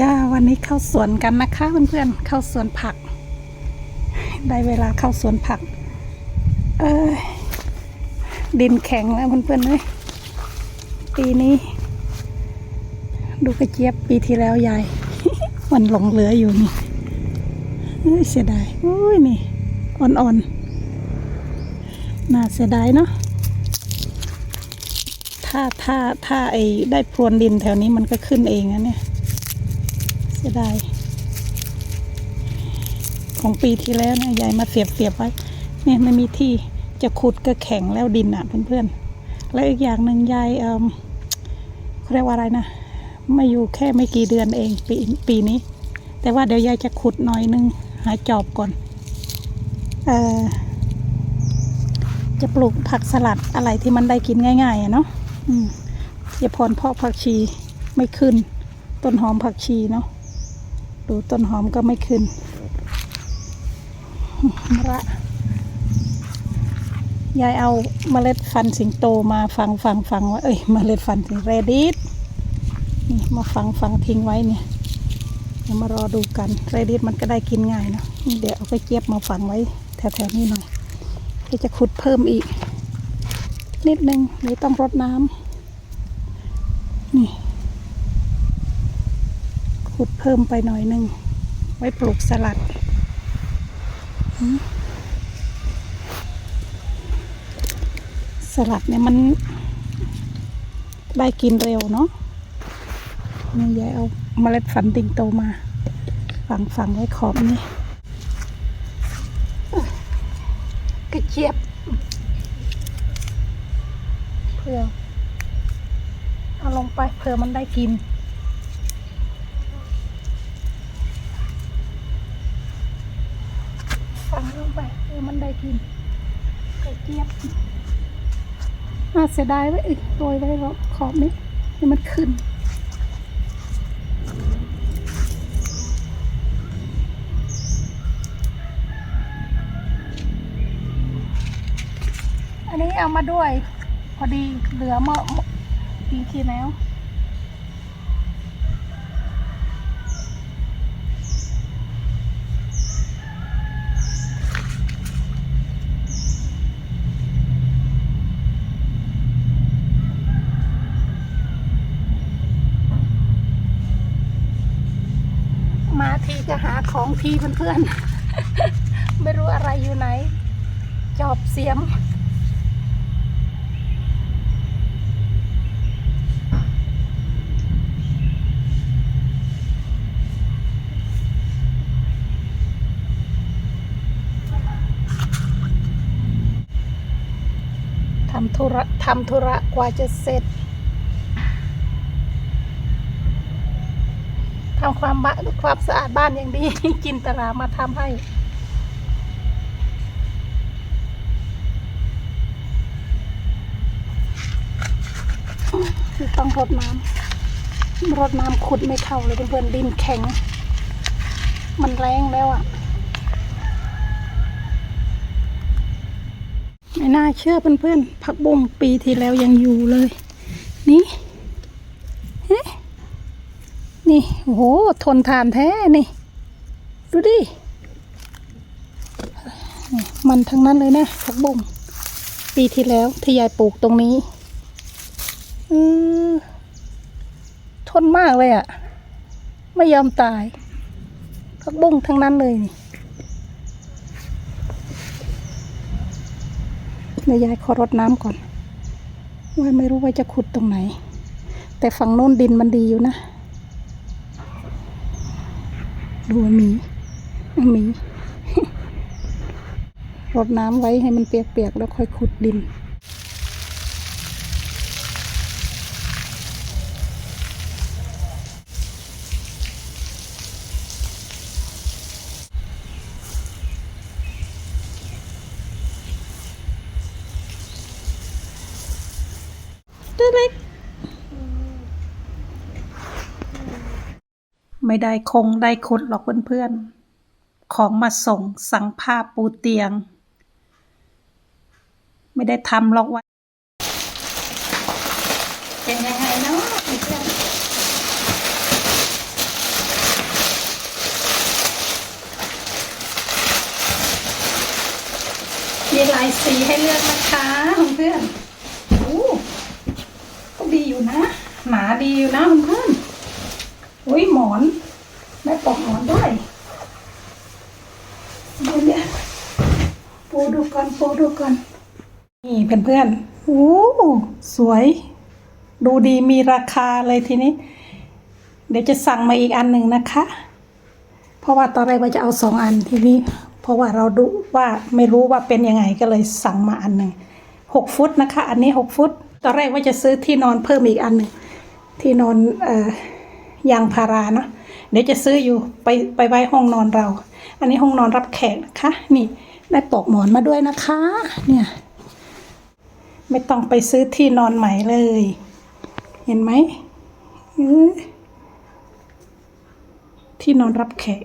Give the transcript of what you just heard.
จ้าวันนี้เข้าสวนกันนะคะเพื่อนๆเข้าสวนผัก ได้เวลาเข้าสวนผัก เออดินแข็งแล้วเพื่อนๆเลยปีนี้ ดูกระเจี๊ยบปีที่แล้วยายมันหลงเหลืออยู่นี่เอ้ยเสียดายอุ้ยนี่อ่อนๆน่าเสียดายเนาะถ้าถ้าถ้าไอ้ได้พรวนดินแถวนี้มันก็ขึ้นเองนะเนี่ย เสียดายของปีที่แล้วนะยายมาเสียบเสียบไว้ เนี่ยไม่มีที่จะขุดก็แข็งแล้วดินอะเพื่อนๆ แล้วอีกอย่างหนึ่งยายเอมเขาเรียกว่าอะไรนะมาอยู่แค่ไม่กี่เดือนเองปีปีนี้ แต่ว่าเดี๋ยวยายจะขุดหน่อยนึงหาจอบก่อนเออจะปลูกผักสลัดอะไรที่มันได้กินง่ายๆอะเนาะอืมอย่าพรเพาะผักชีไม่ขึ้น ต้นหอมผักชีเนาะ ดูต้นหอมก็ไม่ขึ้นมระยายเอาเมล็ดฟันสิงโตมาฝังฝังฝังไว้เอ้ยเมล็ดฟันสิงเรดิสนี่มาฝังฝังทิ้งไว้เนี่ยเดี๋ยวมารอดูกันเรดิสมันก็ได้กินง่ายเนาะนี่เดี๋ยวเอาไปเจี๊ยบมาฝังไว้แถวๆนี้หน่อยก็จะขุดเพิ่มอีก นิดนึงหรือต้องรดน้ำนี่ ขุดเพิ่มไปหน่อยหนึ่ง ไว้ปลูกสลัด สลัดเนี่ยมันได้กินเร็วเนาะนี่ยายเอาเมล็ดฝันติงโตมา ฝังฝังไว้ขอบนี่กระเจี๊ยบเพื่อเอาลงไปเผื่อมันได้กิน ฝังลงไปเออมันได้กินไก่เจี๊ยบน่าเสียดายไว้อีกโรยไว้รอขอบนี้ให้มันขึ้นอันนี้เอามาด้วย พอดีเหลือเมื่อปีที่แล้ว จะหาของทีเพื่อนๆ ไม่รู้อะไรอยู่ไหน จอบเสียม ทำธุระทำธุระกว่าจะเสร็จ ทำความบ้านความสะอาดบ้านอย่างดี จินตรามาทำให้ คือต้องรดน้ำรดน้ำขุดไม่เข้าเลยเพื่อนๆดินแข็ง มันแรงแล้วอะ่ะไม่น่าเชื่อเพื่อนๆผักบุ้งปีที่แล้วยังอยู่เลย นี่ นี่โอ้โหทนทานแท้นี่ ดูดิมันทั้งนั้นเลยนะผักบุ้งปีที่แล้วที่ยายปลูกตรงนี้อือทนมากเลยอะ่ะ ไม่ยอมตายผักบุ้งทั้งนั้นเลยนี่เดี๋ยวยายขอรดน้ำก่อนว่าไม่รู้ว่าจะขุดตรงไหน แต่ฝั่งโน้นดินมันดีอยู่นะ ดูมีมีรดน้ำไว้ให้มันเปียกๆแล้วค่อยขุดดิน ไม่ได้คงได้คุดหรอกเพื่อนๆ ของมาส่งสั่งผ้าปูเตียง ไม่ได้ทำหรอกว่าเป็นยังไงเนาะเพื่อนมีหลายสีให้เลือกนะคะเพื่อนอู้ก็ดีอยู่นะ หมาดีอยู่นะเพื่อน อุ้ยหมอนได้ปอกหมอนด้วยเดี๋ยวเนี่ยปูดูก่อนปูดูก่อนนี่เพื่อนๆโอ้สวย ดูดีมีราคาเลยทีนี้ เดี๋ยวจะสั่งมาอีกอันหนึ่งนะคะ เพราะว่าตอนแรกว่าจะเอาสองอันทีนี้ เพราะว่าเราดูว่าไม่รู้ว่าเป็นยังไงก็เลยสั่งมาอันหนึ่งหกฟุตนะคะ อันนี้หกฟุต ตอนแรกว่าจะซื้อที่นอนเพิ่มอีกอันหนึ่งที่นอนเอ่อ ยางพาราเนาะเดี๋ยวจะซื้ออยู่ไปไปไว้ห้องนอนเรา อันนี้ห้องนอนรับแขกนะคะนี่ได้ปลอกหมอนมาด้วยนะคะ เนี่ย ไม่ต้องไปซื้อที่นอนใหม่เลย เห็นไหมที่นอนรับแขก